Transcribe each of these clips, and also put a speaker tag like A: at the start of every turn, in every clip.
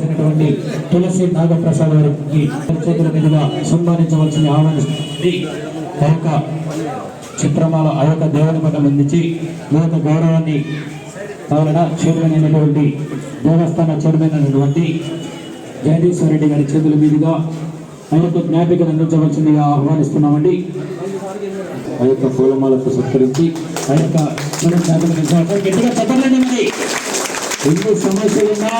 A: చేసినటువంటి తులసి నాగప్రసాద్ గారికి చేతుల మీదుగా సన్మానించవలసింది ఆహ్వానిస్తుంది ఆ యొక్క చిత్రమాల ఆ యొక్క దేవుని పట్ల అందించి ఈ యొక్క గౌరవాన్ని కావాలన చైర్మన్ అయినటువంటి దేవస్థాన చైర్మన్ అయినటువంటి జగదీశ్వర రెడ్డి గారి చేతుల మీదుగా ఆ యొక్క జ్ఞాపికను అందించవలసిందిగా ఆహ్వానిస్తున్నామండి. ఆ యొక్క పూలమాలతో సత్కరించి ఆ యొక్క గట్టిగా చెప్పండి మరి. ఎన్ని సమస్యలున్నా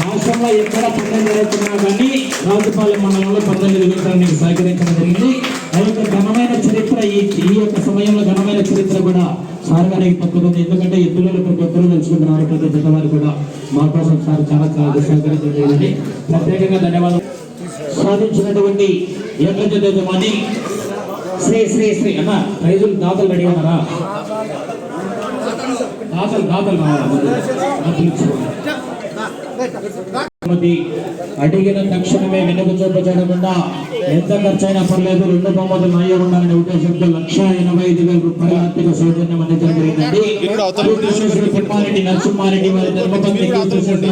A: రాష్ట్రంలో ఎక్కడ పండుగ జరుగుతున్నా కానీ రాజుపాలెం మండలంలో పండుగ నిర్వహించడానికి సహకరించడం జరిగింది. ఆ యొక్క ఘనమైన చరిత్ర ఈ ఈ యొక్క సమయంలో ఘనమైన చరిత్ర కూడా సార్ గారికి తక్కువ ఎందుకంటే పిల్లలు ప్రతి ఒక్కరూ తెలుసుకుంటున్నారు. ప్రతి జత కూడా మా కోసం సార్ చాలా చాలా సహకరించడం జరిగింది. ప్రత్యేకంగా ధన్యవాదాలు. సాధించినటువంటి ఎడ్ల జత శ్రీ శ్రీ శ్రీ అన్న ప్రైజులు దాతలు రెడీ ఉన్నారా? దాతలు దాతలు కావాలా ముందు? దాతలు ఇచ్చేవాళ్ళు. బహుమతి అడిగిన తక్షణమే వెనుక చూపచేయకుండా ఎంత ఖర్చైనా పర్లేదు రెండు బహుమతులు నాయ ఉండాలనే ఉద్దేశంతో లక్ష ఎనభై ఐదు వేల రూపాయల ఆర్థిక సౌజన్యం అందించడం జరిగిందండి తిమ్మారెడ్డి నరసింహారెడ్డి వారి ధర్మపత్ని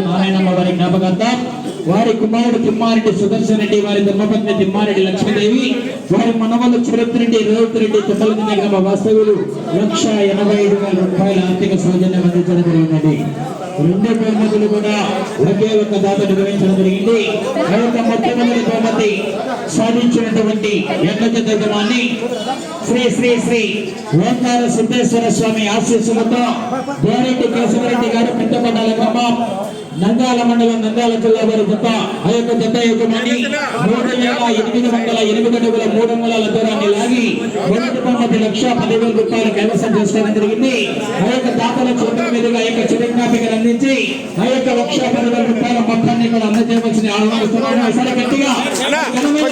A: నారాయణమ్మ వారి జ్ఞాపకార్థం వారి కుమారుడు తిమ్మారెడ్డి సుదర్శన్ రెడ్డి వారి ధర్మపత్ని తిమ్మారెడ్డి లక్ష్మీదేవి వారి మనవలు చరిత్ర రెడ్డి రేవంత్ రెడ్డి తిప్పలదిన గ్రామ వాస్తవ్యులు లక్ష ఎనభై ఐదు వేల రూపాయల ఆర్థిక సౌజన్యం అందించడం రెండు బహుమతులు కూడా ఒకే ఒక దాత నిర్వహించడం జరిగింది. ఆ యొక్క మొట్టమొదటి బహుమతి సాధించినటువంటి ఎన్నత యజమాని శ్రీ శ్రీ శ్రీ ఓంకార సిద్ధేశ్వర స్వామి ఆశీస్సులతో గోరెడ్డి కేశవరెడ్డి గారు పెద్దపడ్డాల గ్రామం నంద్యాల మండలం నంద్యాల జిల్లా వారి జత ఆ యొక్క జత యజమాని మూడు వేల ఎనిమిది వందల ఎనిమిది అడుగుల మూడు వందల దూరాన్ని లాగి మొదటి బహుమతి లక్ష పదివేల రూపాయలు కైవసం చేసుకోవడం జరిగింది ఆ యొక్క దాతల చేతుల మీదుగా ఆ యొక్క చిరుజ్ఞాపికను అందించి ఆ యొక్క లక్ష పదివేల రూపాయల మొత్తాన్ని కూడా అందజేయవలసిన ఆహ్వానిస్తున్నాను ఒకసారి గట్టిగా ఘనమైన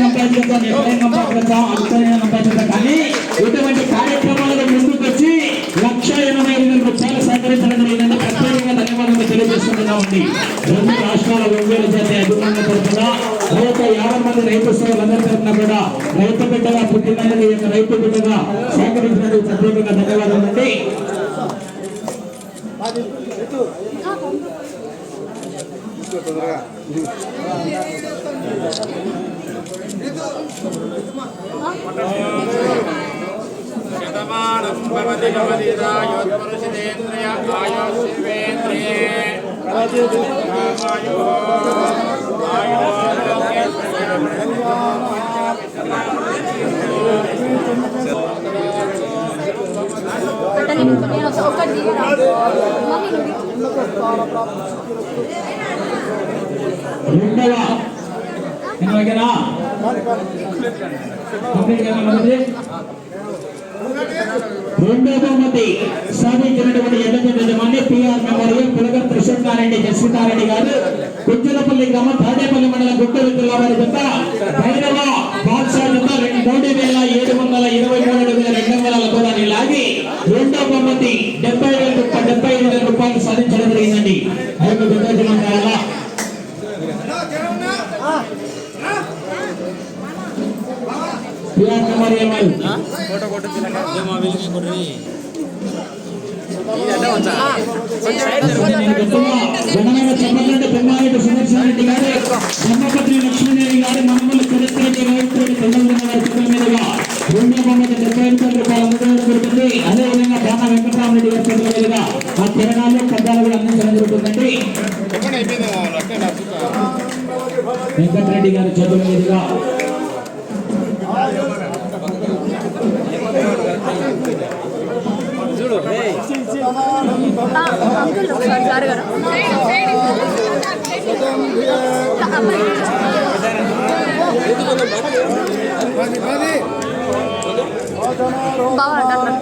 A: సంపాదించాం, ఎక్కడైనా సంపాదించాం, అద్భుతమైన సోదరులందరి కూడా రైతు బిడ్డగా పుట్టినందుకు ఈ యొక్క రైతు బిడ్డగా సేకరించినందుకు ప్రత్యేకంగా ధన్యవాదాలు అండి.
B: శతమానం భవతి
C: నేను నేను ఒక- ఒకటి దిగరా? మమ్మీ నువ్వు
A: రెండవ ఎలాగైనా రెండో బహుమతి సాధించినటువంటి ఎన్నో యజమాని పిఆర్ మెమోరియల్ పులగర్ కృష్ణారెడ్డి జస్వితారెడ్డి గారు కుంజలపల్లి గ్రామం తాడేపల్లి మండలం గుంటూరు జిల్లా వారి జత భైరవ బాద్షా జత రెండు మూడు వేల ఏడు వందల ఇరవై మూడు వేల రెండు వందల దూరాన్ని లాగి రెండవ బహుమతి డెబ్బై వేల రూపాయలు డెబ్బై ఐదు వేల రూపాయలు సాధించడం జరిగిందండి ఆ యొక్క జత యజమాని కావాలా? పిఆర్ మెమోరియల్ వారు నేను గట్టిగా ఘనమైన చెప్పాలంటే పెమ్మారెడ్డి సుదర్శన్ రెడ్డి గారు
C: అంకుల్ ఒకసారి జరగరా బాగా అట్లా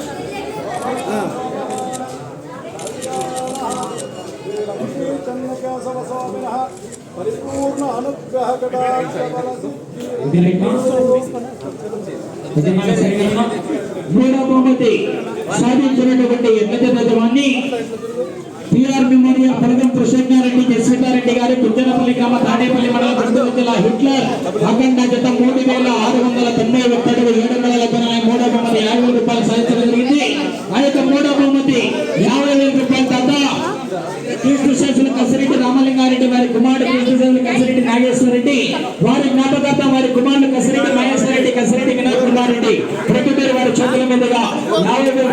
D: పరిపూర్ణ అనుగ్రహ కటాక్ష
A: ఇది బహుమతి సాధించినటువంటి ఎన్నది యజమాని పిఆర్ మెమోరియల్ పలకం కృష్ణారెడ్డి జస్వితారెడ్డి గారు కుంజనపల్లి గ్రామ తాడేపల్లి మండలం గుంటూరు జిల్లా హిట్లర్ అఖండ జత మూడు వేల ఆరు వందల తొంభై ఒక్కటి ఏడు వందల తొంభై మూడవ బహుమతి యాభై రూపాయలు సాధించడం జరిగింది ఆ యొక్క మూడవ బహుమతి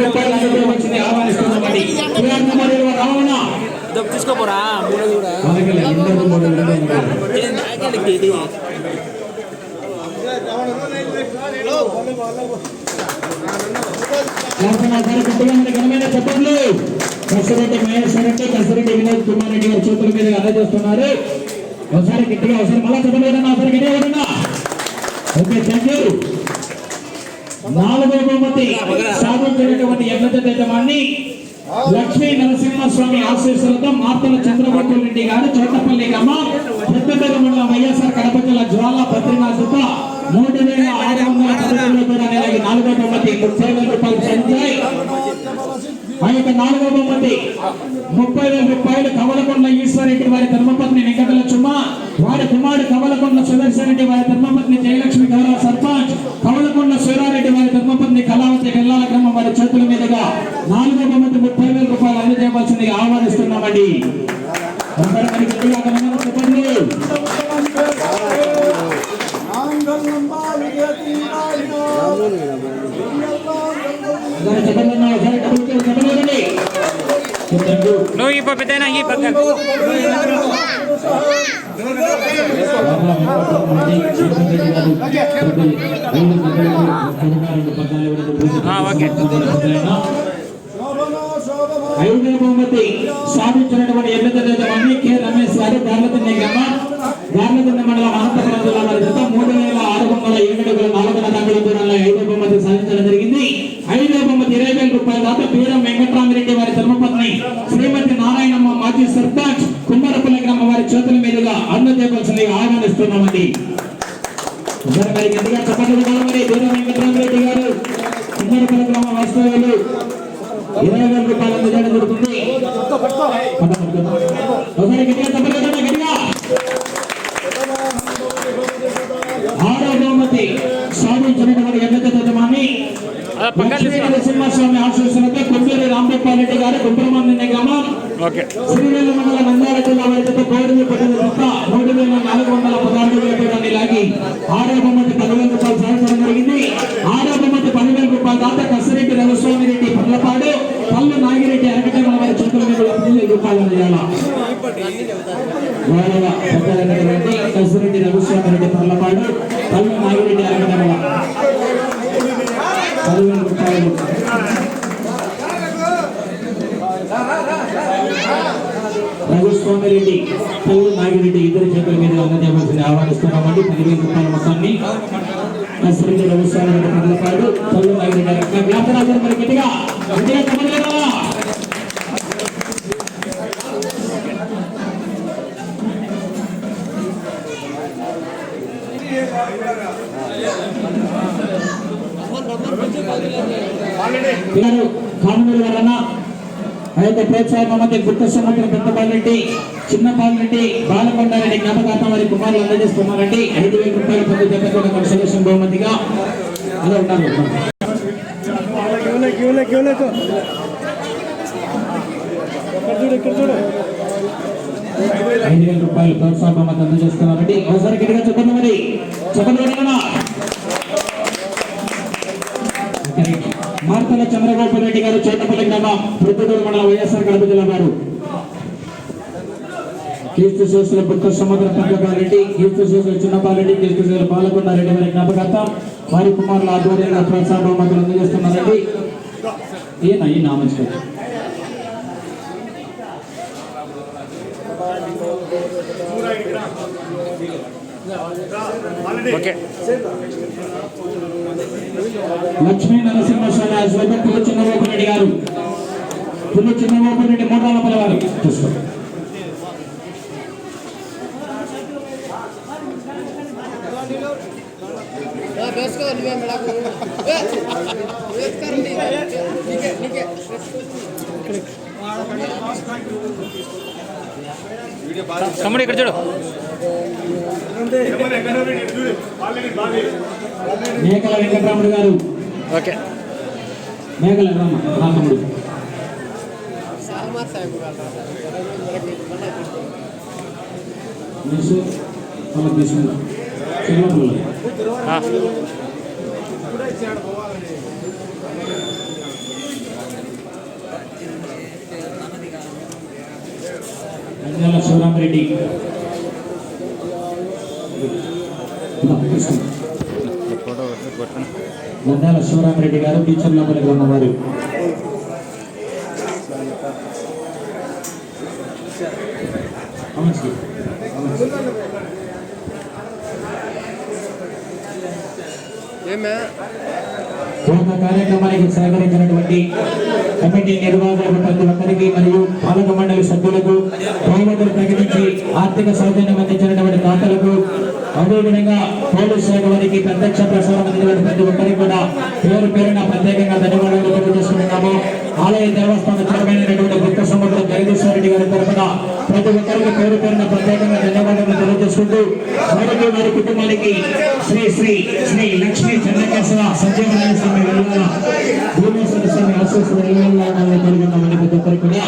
A: రూపాయలు అందజేయవలసింది ఆహ్వానిస్తున్నామండి క్యూఆర్ నెంబర్ ఇరవై రావణ
E: తీసుకోపోరా మూడు కూడా
A: మనకి రెండు మూడు రెండు ఉంటాయి. శాసన గారు గట్టిగా ఉన్న ఘనమైన చెప్పండి కసిరెడ్డి మహేశ్వర్ రెడ్డి కసిరెడ్డి వినోద్ కుమార్ రెడ్డి గారి చేతుల మీద అందజేస్తున్నారు ఒకసారి గట్టిగా ఒకసారి మళ్ళా చెప్పలేదన్నా ఒకసారి గట్టిగా ఎవరన్నా ఓకే థ్యాంక్ యూ నాలుగో బహుమతి సాధించినటువంటి ఎన్నత యజమాని లక్ష్మీ నరసింహస్వామి ఆశీస్సులతో మార్తల చంద్రబాబు రెడ్డి గారు చోటపల్లి గ్రామం పెద్దపల్లి మండలం వైఎస్ఆర్ కడప జిల్లా జ్వాల బద్రీనాథుత మూడు వేల ఆరు వందల పదకొండు నెలకి నాలుగో తొమ్మిది ముప్పై వేల రూపాయలు సంజయ్ ఆ యొక్క నాలుగో బహుమతి. ముప్పై వేల రూపాయలు కవలకొండ ఈశ్వరెడ్డి వారి ధర్మపత్ని వెంకటల చుమ్మ వారి కుమారుడు కవలకొండ సుదర్శన్ రెడ్డి వారి ధర్మపత్ని జయలక్ష్మి గౌరవ సర్పంచ్ కవలకొండ సూరారెడ్డి వారి ధర్మపత్ని కళావతి వెల్లాల గ్రామం వారి చేతుల మీదుగా నాలుగవ బహుమతి ముప్పై వేల రూపాయలు అందజేయవలసిందిగా ఆహ్వానిస్తున్నామండి. అందరూ చెప్పండి
E: నువ్వు ఈ పక్కన ఈ పక్కన
A: ఆ,
E: ఓకే.
A: ఐదవ బహుమతి సాధించినటువంటి ఎన్నదమాన్ని కె రమేష్ గారు గార్లదిన్నె గ్రామం రామగుండ మండలం అనంతపురం జిల్లా వారి మూడు వేల ఆరు వందల ఏడు అడుగుల నాలుగు రంగుల దూరంలో ఐదో బహుమతి సాధించడం జరిగింది. ఐదో బహుమతి ఇరవై వేల రూపాయల దాకా పీరం వెంకట్రామిరెడ్డి వారి ధర్మపత్ని శ్రీమతి నారాయణమ్మ మాజీ సర్పంచ్ కుమ్మరపల్లి గ్రామ వారి చేతుల మీదుగా అందజేయవలసింది ఆహ్వానిస్తున్నామండి. ఒకసారి చెప్పండి మరి వీర వెంకటరామరెడ్డి గారు కుమ్మరపల్లి గ్రామ వాస్తవ్యులు. ఇరవై వేల రూపాయలు అందజేయడం జరుగుతుంది. ఒకసారి గట్టిగా చెప్పండి సాధించినటువంటి ఎన్నిక యజమాని నరసింహస్వామి ఆశీస్సులతో కొమ్మూరి రాంగోపాల్ రెడ్డి గారు కుమ్రమంది గ్రామం శ్రీవేల మండల నంద్యాల జిల్లా వారితో కోడిని పట్టిన తప్ప మూడు వేల నాలుగు వందల పదహారు వేల రూపాయలు లాగి ఆరో బొమ్మతి పదివేల రూపాయలు సాధించడం జరిగింది ఆరో బొమ్మతి పదివేల రూపాయల దాత కసిరెడ్డి రఘుస్వామి రెడ్డి పర్లపాడు పల్లె నాగిరెడ్డి అరకటేమల వారి చేతుల మీద పదివేల రూపాయలు చేయాల గౌరవ పెద్దలైనటువంటి కసిరెడ్డి రఘుస్వామి రెడ్డి పర్లపాడు పల్లు నాగిరెడ్డి అరకటేమల పదివేల రూపాయలు రఘుస్వామి రెడ్డి పల్లు నాగిరెడ్డి ఇద్దరు చేతుల మీద అందజేయవలసింది పదివేల రూపాయల మొత్తాన్ని. కసిరెడ్డి రఘుస్వామి రెడ్డి పర్లపాడు పల్లు నాగిరెడ్డి వ్యాపారాలు మరి గట్టిగా. గట్టిగా వలన ఆ యొక్క ప్రోత్సాహం మధ్య గుట్ట సముద్రం పెద్దపాలరెడ్డి చిన్నపాలరెడ్డి బాలకొండారెడ్డి జ్ఞాపకార్థం వారి కుమారులు అందజేస్తున్నారండి ఐదు వేల రూపాయల పది జత కూడా కన్సలేషన్ బహుమతిగా అలా ఉన్నారు. ఐదు వేల రూపాయలు ప్రోత్సాహం బహుమతి అందజేస్తున్నారండి ఒకసారి గట్టిగా చెప్పండి మరి. చెప్పండి గట్టిగా. చంద్రబాబు రెడ్డి గారు చోటపల్లి గ్రామం ప్రొద్దుటూరు మండలం వైఎస్ఆర్ కడప జిల్లా వారు కీర్తి సోసుల పుత్ర సముద్ర పంకపారెడ్డి కీర్తి సోసుల చిన్నపాలరెడ్డి కీర్తి శేషుల పాలకొండారెడ్డి వారి జ్ఞాపకార్థం వారి కుమారుల ఆధ్వర్యంలో ప్రోత్సాహ బహుమతులు అందజేస్తున్నారండి ఈయన ఈ నామస్కారం
E: ఓకే.
A: లక్ష్మీ నరసింహస్వామి ఆశ్రమ పుల్ల చిన్నబాబు రెడ్డి గారు. పుల్ల చిన్నబాబు రెడ్డి మూడాల పలవారు చూసుకోండి.
E: తమ్ముడు ఇక్కడ చూడు.
A: మేకల వెంకటరాముడు గారు.
E: ఓకే.
A: మేకల రామరాముడు శివరామరెడ్డి. నంద్యాల శివరామరెడ్డి గారు టీచర్ లోపలికి ఉన్నవారు అమర్చి ఈ యొక్క కార్యక్రమానికి సహకరించినటువంటి కమిటీ నిర్వాహకులకు ప్రతి ఒక్కరికి మరియు పాలక మండలి సభ్యులకు బహుమతులు ప్రకటించి ఆర్థిక సౌజన్యం అందించినటువంటి దాతలకు అదేవిధంగా పోలీసు శాఖ వారికి ప్రత్యక్ష ప్రసారం అందించిన ప్రతి ఒక్కరికి కూడా పేరు పేరున ప్రత్యేకంగా ధన్యవాదాలు తెలియజేస్తున్నాము ఆలయ దేవస్థాన చైర్మన్ అయినటువంటి గుత్త సముద్రం జగదీశ్వర రెడ్డి గారి తరఫున ప్రతి ఒక్కరికి పేరు పేరున ప్రత్యేకంగా వారికి వారి కుటుంబానికి శ్రీ శ్రీ శ్రీ లక్ష్మీ చెన్నకేశ్వర సత్యనారాయణ స్వామి వెళ్ళాల భూమేశ్వర స్వామి ఆశీస్సులు వెళ్ళాలని ప్రతి ఒక్కరు కూడా